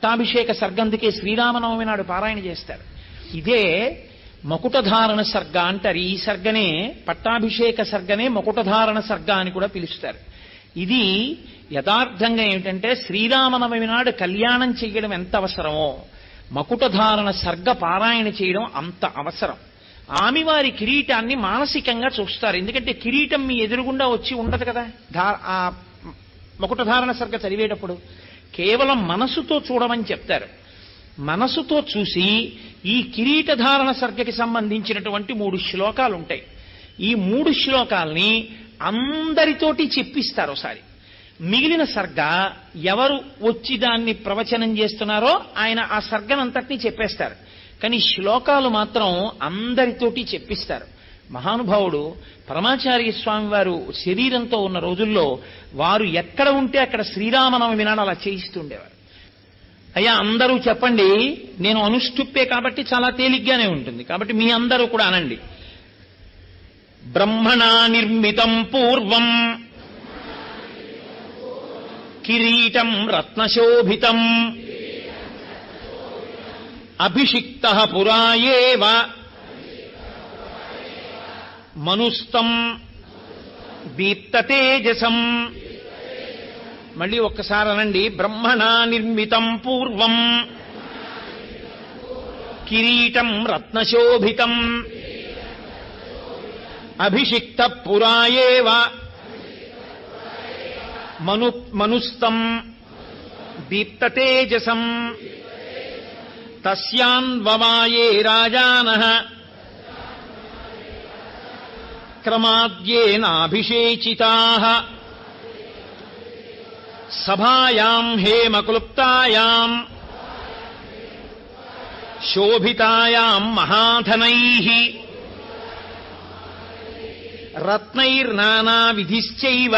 పట్టాభిషేక సర్గందుకే శ్రీరామనవమి నాడు పారాయణ చేస్తారు. ఇదే మకుటధారణ సర్గ అంటారు. ఈ సర్గనే పట్టాభిషేక సర్గనే మకుటధారణ సర్గ అని కూడా పిలుస్తారు. ఇది యథార్థంగా ఏమిటంటే శ్రీరామనవమి నాడు కళ్యాణం చేయడం ఎంత అవసరమో మకుటధారణ సర్గ పారాయణ చేయడం అంత అవసరం. ఆమెవారి కిరీటాన్ని మానసికంగా చూస్తారు. ఎందుకంటే కిరీటం మీ ఎదురుగుండా వచ్చి ఉండదు కదా. ఆ మకుటధారణ సర్గ చదివేటప్పుడు కేవలం మనసుతో చూడమని చెప్తారు. మనసుతో చూసి ఈ కిరీటధారణ సర్గకి సంబంధించినటువంటి మూడు శ్లోకాలు ఉంటాయి ఈ మూడు శ్లోకాల్ని అందరితోటి చెప్పిస్తారు ఒకసారి. మిగిలిన సర్గ ఎవరు వచ్చి దాన్ని ప్రవచనం చేస్తున్నారో ఆయన ఆ సర్గనంతటినీ చెప్పేస్తారు. కానీ శ్లోకాలు మాత్రం అందరితోటి చెప్పిస్తారు. మహానుభావుడు పరమాచార్య స్వామి వారు శరీరంతో ఉన్న రోజుల్లో వారు ఎక్కడ ఉంటే అక్కడ శ్రీరామనవమి నాడు అలా చేయిస్తుండేవారు. అయ్యా అందరూ చెప్పండి నేను అనుష్ఠుప్పే కాబట్టి చాలా తేలిగ్గానే ఉంటుంది. కాబట్టి మీ అందరూ కూడా అనండి. బ్రహ్మణా నిర్మితం పూర్వం కిరీటం రత్నశోభితం అభిషిక్త పురాయేవ మనుస్తం దీప్తతేజసం మళ్ళీ ఒక్కసారి అనండి బ్రహ్మణ నిర్మితం పూర్వం. కిరీటం రత్నశోభితం. అభిషిక్త పురాయేవ మను మనుస్తం దీప్తతేజసం తస్యాన్వమాయే రాజాన. క్రమాద్యేనాభిషేచితా సభాయాం హేమక్లుప్తాయాం శోభితాయాం మహాధనైః రత్నైర్నానావిధిశ్చైవ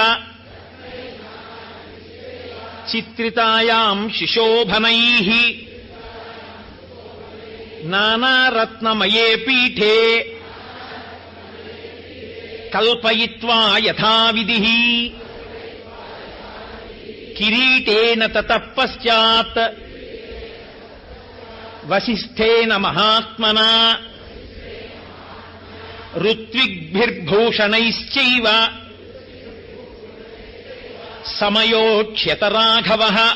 చిత్రితాయాం శిశోభనైః నానారత్నమయే పీఠే కల్పయిత్వా యథావిధి. కిరీటేన తతపశ్చాత్ వశిష్ఠేన మహాత్మనా. ఋత్విగ్భిర్భూషణైశ్చైవ. సమయోక్ష్యత రాఘవ.